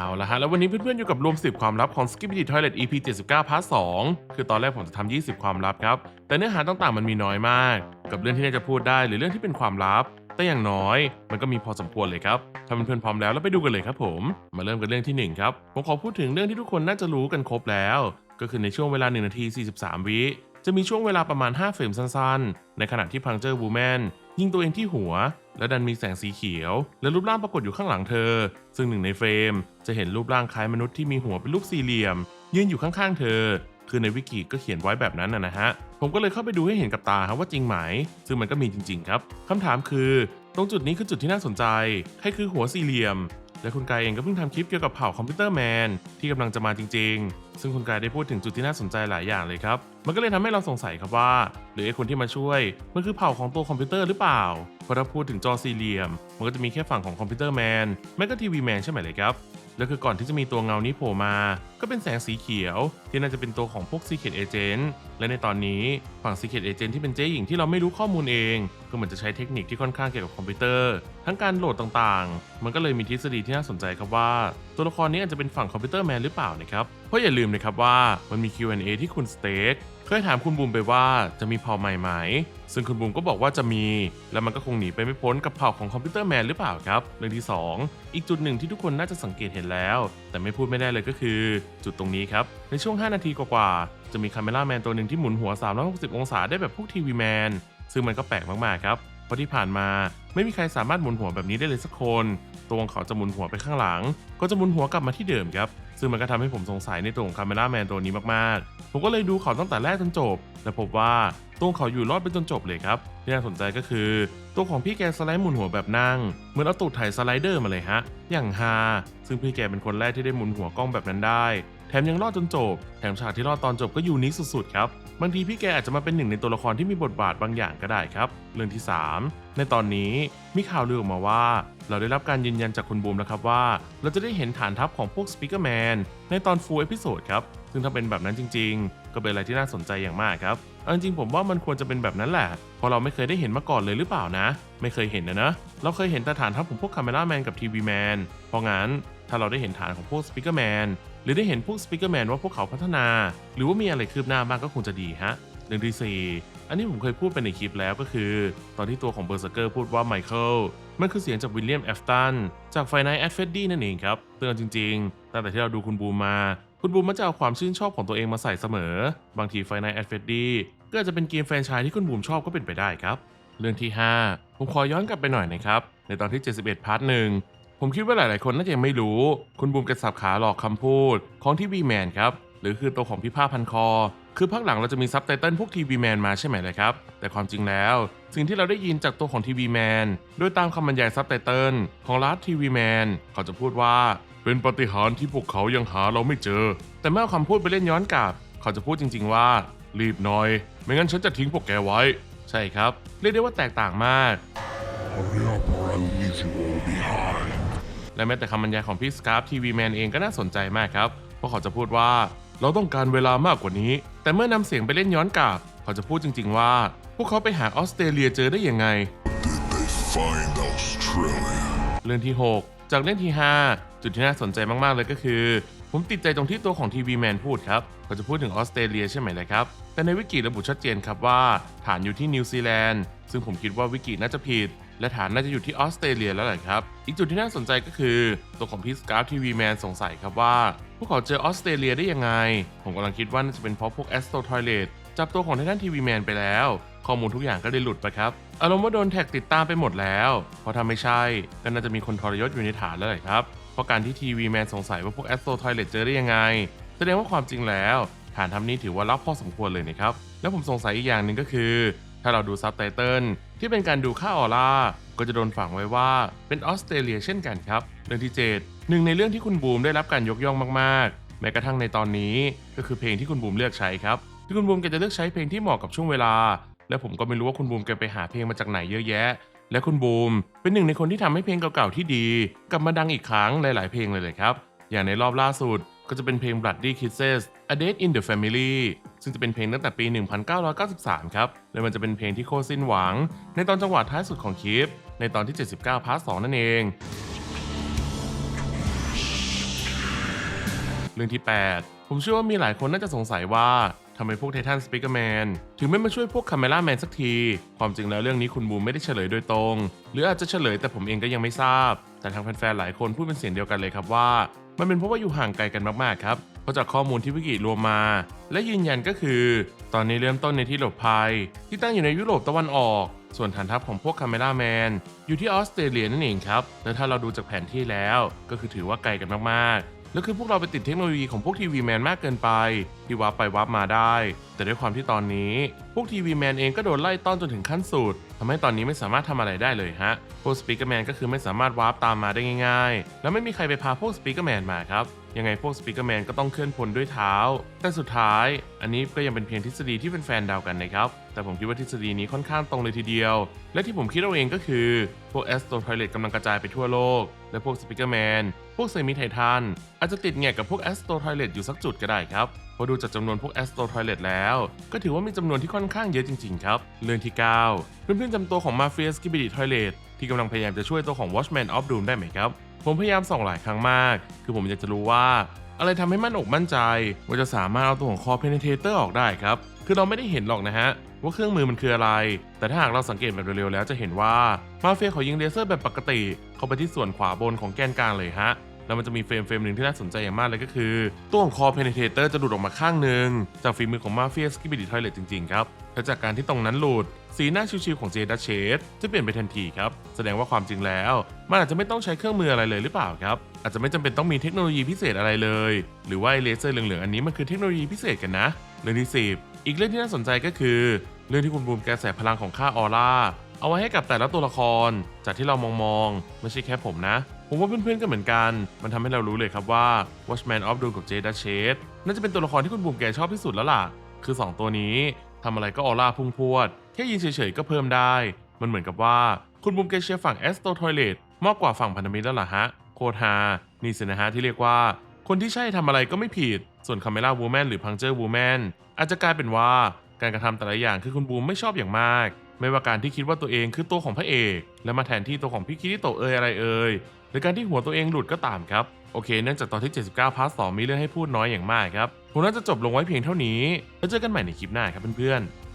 เอาละฮะ แล้ววันนี้เพื่อนๆอยู่กับรวม 10 ความลับของ Skibidi Toilet EP 79พาร์ท2คือตอนแรกผมจะทำ20 ความลับครับ แต่เนื้อหาต่างๆมันมีน้อยมาก กับเรื่องที่น่าจะพูดได้หรือเรื่องที่เป็นความลับ แต่อย่างน้อยมันก็มีพอสมควรเลยครับ ถ้าเพื่อนๆพร้อมแล้วเราไปดูกันเลยครับผม มาเริ่มกันเรื่องที่หนึ่งครับ ผมขอพูดถึงเรื่องที่ทุกคนน่าจะรู้กันครบแล้ว ก็คือในช่วงเวลา 1 นาที 43 วิ จะมีช่วงเวลาประมาณ 5 เฟรมสั้นๆ ในขณะที่พังเจอร์บูแมนยิงตัวเองที่หัว และดันมีแสงสีเขียว และรูปร่างปรากฏอยู่ข้างหลังเธอ ซึ่งหนึ่งในเฟรม จะเห็นรูปร่างคล้ายมนุษย์ที่มีหัวเป็นรูปสี่เหลี่ยม ยืนอยู่ข้างๆ เธอ คือในวิกิก็เขียนไว้แบบนั้นนะนะฮะ ผมก็เลยเข้าไปดูให้เห็นกับตาครับว่าจริงไหม ซึ่งมันก็มีจริงๆครับคำถามคือ ตรงจุดนี้คือจุดที่น่าสนใจ ใครคือหัวสี่เหลี่ยม และคุณกายเองก็เพิ่งทำคลิปเกี่ยวกับเผ่าคอมพิวเตอร์แมนที่กำลังจะมาจริง ๆ ซึ่งคุณกายได้พูดถึงจุดที่น่าสนใจหลายอย่างเลยครับ มันก็เลยทำให้เราสงสัยครับว่า หรือไอ้คนที่มาช่วย มันคือเผ่าของตัวคอมพิวเตอร์หรือเปล่า เพราะถ้าพูดถึงจอสี่เหลี่ยม มันก็จะมีแค่ฝั่งของคอมพิวเตอร์แมนไม่ก็ทีวีแมนใช่ไหมเลยครับ แล้วคือก่อนที่จะมีตัวเงานี้โผล่มา ก็เป็นแสงสีเขียว ที่น่าจะเป็นตัวของพวก Secret Agent และในตอนนี้ฝั่ง Secret Agent ที่เป็นเจ๊หญิงที่เราไม่รู้ข้อมูลเอง ก็เหมือนจะใช้เทคนิคที่ค่อนข้างเกี่ยวกับคอมพิวเตอร์ ทั้งการโหลดต่างๆ มันก็เลยมีทฤษฎีที่น่าสนใจครับว่า ตัวละครนี้อาจจะเป็นฝั่งคอมพิวเตอร์แมนหรือเปล่านะครับเพราะอย่าลืมนะครับว่ามันมี Q&A ที่คุณสเต็ก เคยถามคุณบูมไปว่าจะมีเผ่าใหม่ไหม ซึ่งคุณบูมก็บอกว่าจะมี แล้วมันก็คงหนีไปไม่พ้นกับเผ่าของคอมพิวเตอร์แมนหรือเปล่าครับ เรื่องที่ 2 อีกจุดหนึ่งที่ทุกคนน่าจะสังเกตเห็นแล้ว แต่ไม่พูดไม่ได้เลยก็คือ จุดตรงนี้ครับ ในช่วง 5 นาทีกว่าๆจะมีคาเมล่าแมนตัวหนึ่งที่หมุนหัว 360 องศาได้แบบพวกทีวีแมนซึ่งมันก็แปลกมากๆครับเพราะที่ผ่านมาไม่มีใครสามารถหมุนหัวแบบนี้ได้เลยสักคน ตัวของเขาจะหมุนหัวไปข้างหลัง ก็จะหมุนหัวกลับมาที่เดิมครับ ซึ่งมันก็ทำให้ผมสงสัยในตัวของคาเมล่าแมนตัวนี้มากๆ ผมก็เลยดูเขาตั้งแต่แรกจนจบ และพบว่าตัวของเขาอยู่รอดไปจนจบเลยครับ ที่น่าสนใจก็คือ ตัวของพี่แกสไลด์หมุนหัวแบบนั่ง เหมือนเอาตูดไถ่สไลเดอร์มาเลยฮะ อย่างฮา ซึ่งพี่แกเป็นคนแรกที่ได้หมุนหัวกล้องแบบนั้นได้ แถมยังรอดจนจบ แถมฉากที่รอดตอนจบก็ยูนิคสุดๆครับ บางทีพี่แกอาจจะมาเป็นหนึ่งในตัวละครที่มีบทบาทบางอย่างก็ได้ครับ เรื่องที่ 3 ในตอนนี้มีข่าวลือออกมาว่า เราได้รับการยืนยันจากคุณบูมแล้วครับว่า เราจะได้เห็นฐานทัพของพวกสปีกเกอร์แมนในตอนฟูลเอพิโซดครับ ซึ่งถ้าเป็นแบบนั้นจริง ๆ ก็เป็นอะไรที่น่าสนใจอย่างมากครับเอาจริงๆผมว่ามันควรจะเป็นแบบนั้นแหละ เพราะเราไม่เคยได้เห็นมาก่อนเลยหรือเปล่านะ ไม่เคยเห็นนะนะ เราเคยเห็นแต่ฐานทัพของพวกคาเมล่าแมนกับทีวีแมนเพราะงั้นถ้าเราได้เห็นฐานของพวกสปีกเกอร์แมน หรือได้เห็นพวกสปีกเกอร์แมนว่าพวกเขาพัฒนา หรือว่ามีอะไรคืบหน้าบ้างก็คงจะดีฮะเรื่องที่ 4 อันนี้ผมเคยพูดไปในคลิปแล้วก็คือ ตอนที่ตัวของเบอร์เซอร์เกอร์พูดว่าไมเคิลมันคือเสียงจากวิลเลียมแอฟตันจากไฟนท์แอดเฟดดี้นั่นเองครับเตือนจริงๆ ตั้งแต่ที่เราดูคุณบูมมา คุณบูมมักจะเอาความชื่นชอบของตัวเองมาใส่เสมอ บางทีไฟนท์แอดเฟดดี้ก็อาจจะเป็นเกมแฟรนไชส์ที่คุณบูมชอบก็เป็นไปได้ครับ เรื่องที่ 5 ผมขอย้อนกลับไปหน่อยนะครับ ในตอนที่ 71 พาร์ทหนึ่ง ผมคิดว่าหลาย ๆ คนน่าจะยังไม่รู้ คุณบูมกระสับขาหลอกคำพูด ของทีวีแมนครับ หรือคือตัวของพี่ผ้าพันคอ คือพักหลังเราจะมีซับไตเติลพวกทีวีแมนมาใช่ไหมเลยครับ แต่ความจริงแล้ว สิ่งที่เราได้ยินจากตัวของทีวีแมนโดยตามคำบรรยายซับไตเติลของรัฐทีวีแมนเขาจะพูดว่า เป็นปฏิหารที่พวกเขายังหาเราไม่เจอ แต่เมื่อเอาคำพูดไปเล่นย้อนกลับ เขาจะพูดจริง ๆ ว่า รีบหน่อย ไม่งั้นฉันจะทิ้งพวกแกไว้ ใช่ครับ เรียกได้ว่าแตกต่างมาก Hurry up or I'll leave you all behind. และแม้แต่คำบรรยายของพี่สกาฟทีวีแมนเองก็น่าสนใจมากครับ เพราะเขาจะพูดว่าเราต้องการเวลามากกว่านี้ แต่เมื่อนำเสียงไปเล่นย้อนกลับ เขาจะพูดจริง ๆ ว่า พวกเขาไปหาออสเตรเลียเจอได้ยังไง เรื่องที่ 6 จากเรื่องที่ 5 จุดที่น่าสนใจมากๆเลยก็คือ ผมติดใจตรงที่ตัวของทีวีแมนพูดครับ เขาจะพูดถึงออสเตรเลียใช่ไหมเลยครับ แต่ในวิกิระบุชัดเจนครับว่า ฐานอยู่ที่นิวซีแลนด์ซึ่งผมคิดว่าวิกิน่าจะผิด และฐานน่าจะอยู่ที่ออสเตรเลียแล้วแหละครับ อีกจุดที่น่าสนใจก็คือ ตัวของพีสกราฟทีวีแมนสงสัยครับว่า พวกเขาเจอออสเตรเลียได้ยังไง ผมกำลังคิดว่าน่าจะเป็นเพราะพวกแอสโตทอยเลตจับตัวของไททันทีวีแมนไปแล้ว ข้อมูลทุกอย่างก็ได้หลุดไปครับ อารมณ์ว่าโดนแท็กติดตามไปหมดแล้ว เพราะถ้าไม่ใช่ก็น่าจะมีคนทรยศอยู่ในฐานแล้วแหละครับ เพราะการที่ทีวีแมนสงสัยว่าพวกแอสโตทอยเลตเจอได้ยังไง แสดงว่าความจริงแล้ว ฐานทำนี้ถือว่าลับพอสมควรเลยนะครับ แล้วผมสงสัยอีกอย่างหนึ่งก็คือ ถ้าเราดูซับไตเติลที่เป็นการดูค่าออร่าก็จะโดนฝังไว้ว่าเป็นออสเตรเลียเช่นกันครับ เรื่องที่ 7 หนึ่งในเรื่องที่คุณบูมได้รับการยกย่องมากๆ แม้กระทั่งในตอนนี้ก็คือเพลงที่คุณบูมเลือกใช้ครับที่คุณบูมแกจะเลือกใช้เพลงที่เหมาะกับช่วงเวลา และผมก็ไม่รู้ว่าคุณบูมแกไปหาเพลงมาจากไหนเยอะแยะ และคุณบูมเป็นหนึ่งในคนที่ทำให้เพลงเก่าๆที่ดีกลับมาดังอีกครั้งหลาย ๆ เพลงเลยเลยครับ อย่างในรอบล่าสุดก็จะเป็นเพลง Bloody Kisses A Date in the Family ซึ่งจะเป็นเพลงตั้งแต่ปี 1993 ครับ และมันจะเป็นเพลงที่โคตรสิ้นหวัง ในตอนจังหวะท้ายสุดของคลิป ในตอนที่ 79 พาร์ท 2 นั่นเอง เรื่องที่ 8 ผมเชื่อว่ามีหลายคนน่าจะสงสัยว่าทำไมพวกไททันสปิเกอร์แมนถึงไม่มาช่วยพวกคาเมล่าแมนสักที ความจริงแล้วเรื่องนี้คุณบูมไม่ได้เฉลยโดยตรง หรืออาจจะเฉลยแต่ผมเองก็ยังไม่ทราบ แต่ทางแฟนๆหลายคนพูดเป็นเสียงเดียวกันเลยครับว่า มันเป็นเพราะว่าอยู่ห่างไกลกันมากๆครับ เพราะจากข้อมูลที่วิกิรวมมา และยืนยันก็คือ ตอนนี้เริ่มต้นในที่หลบภัย ที่ตั้งอยู่ในยุโรปตะวันออก ส่วนฐานทัพของพวกคาเมล่าแมนอยู่ที่ออสเตรเลียนั่นเองครับและถ้าเราดูจากแผนที่แล้ว ก็คือถือว่าไกลกันมากๆแล้วคือพวกเราไปติดเทคโนโลยีของพวกทีวีแมนมากเกินไป ที่วับไปวับมาได้ แต่ด้วยความที่ตอนนี้ พวกทีวีแมนเองก็โดนไล่ต้อนจนถึงขั้นสุดทำให้ตอนนี้ไม่สามารถทำอะไรได้เลยฮะพวกสปีกเกอร์แมนก็คือไม่สามารถวาร์ปตามมาได้ง่ายๆ แล้วไม่มีใครไปพาพวกสปีกเกอร์แมนมาครับ ยังไงพวกสปีกเกอร์แมนก็ต้องเคลื่อนพลด้วยเท้า แต่สุดท้าย อันนี้ก็ยังเป็นเพียงทฤษฎีที่เป็นแฟนดาวกันนะครับ แต่ผมคิดว่าทฤษฎีนี้ค่อนข้างตรงเลยทีเดียว และที่ผมคิดเอาเองก็คือ พวกแอสโตรไทเลตกำลังกระจายไปทั่วโลก และพวกสปีกเกอร์แมน พวกเซมิไททันอาจจะติดแงกกับพวกแอสโตรไทเลตอยู่สักจุดก็ได้ครับพอดูจากจำนวนพวกแอสโตรไทเลตแล้ว ก็ถือว่ามีจำนวนที่ค่อนข้างเยอะจริงๆครับ เรื่องที่ 9 เพื่อนๆจำตัวของมาเฟียสกิบิดิไทเลตที่กำลังพยายามจะช่วยตัวของ Watchman of Doom ได้ไหมครับ ผมพยายามส่องหลายครั้งมาก คือผมอยากจะรู้ว่า อะไรทำให้มั่นอกมั่นใจ ว่าจะสามารถเอาตัวของคอเพนเทเตอร์ออกได้ครับ คือเราไม่ได้เห็นหรอกนะฮะ ว่าเครื่องมือมันคืออะไร แต่ถ้าหากเราสังเกตแบบเร็วๆแล้วจะเห็นว่ามาเฟียเขายิงเลเซอร์แบบปกติ เข้าไปที่ส่วนขวาบนของแกนกลางเลยฮะ แล้วมันจะมีเฟรมเฟรมหนึ่งที่น่าสนใจอย่างมากเลยก็คือ ตัวของคอเพนเทเตอร์จะหลุดออกมาข้างหนึ่งจากฝีมือของมาเฟียสกิบิดิทอยเลตจริงๆครับและจากการที่ตรงนั้นหลุด สีหน้าชิวๆของเจดัชเชสจะเปลี่ยนไปทันทีครับ แสดงว่าความจริงแล้ว มันอาจจะไม่ต้องใช้เครื่องมืออะไรเลยหรือเปล่าครับ อาจจะไม่จำเป็นต้องมีเทคโนโลยีพิเศษอะไรเลย หรือว่าเลเซอร์เหลืองๆอันนี้มันคือเทคโนโลยีพิเศษกันนะเรื่องที่ 10 อีกเรื่องที่น่าสนใจก็คือ เรื่องที่คุณบูมแกแสพลังของค่าออร่าเอาไว้ให้กับแต่ละตัวละคร จากที่เรามองมองๆไม่ใช่แค่ผมนะ ผมว่าเพื่อนๆก็เหมือนกัน มันทำให้เรารู้เลยครับว่า Watchman of Doom กับ Jade d u c h e s น่าจะเป็นตัวละครที่คุณบูมแกชอบที่สุดแล้วล่ะ คือ 2 ตัวนี้ทำอะไรก็ออร่าพุ่งพวด แค่ยืนเฉยๆก็เพิ่มได้ มันเหมือนกับว่าคุณบูมแกเชียร์ฝั่ง Astro Toilet มากกว่าฝั่งพันธมิตรแล้วล่ะฮะ โคตรฮานี่สินะฮะที่เรียกว่า คนที่ใช่ทำอะไรก็ไม่ผิด ส่วนคาเมล่าวูแมนหรือพังเจอร์วูแมนอาจจะกลายเป็นว่าการกระทำแต่ละอย่างคือคุณบูมไม่ชอบอย่างมาก ไม่ว่าการที่คิดว่าตัวเองคือตัวของพระเอก และมาแทนที่ตัวของพี่คิริโตเอยอะไรเอย หรือการที่หัวตัวเองหลุดก็ตามครับ โอเค เนื่องจากตอนที่ 79 พาร์ท 2 มีเรื่องให้พูดน้อยอย่างมากครับ ผมน่าจะจบลงไว้เพียงเท่านี้ แล้วเจอกันใหม่ในคลิปหน้าครับเพื่อนๆ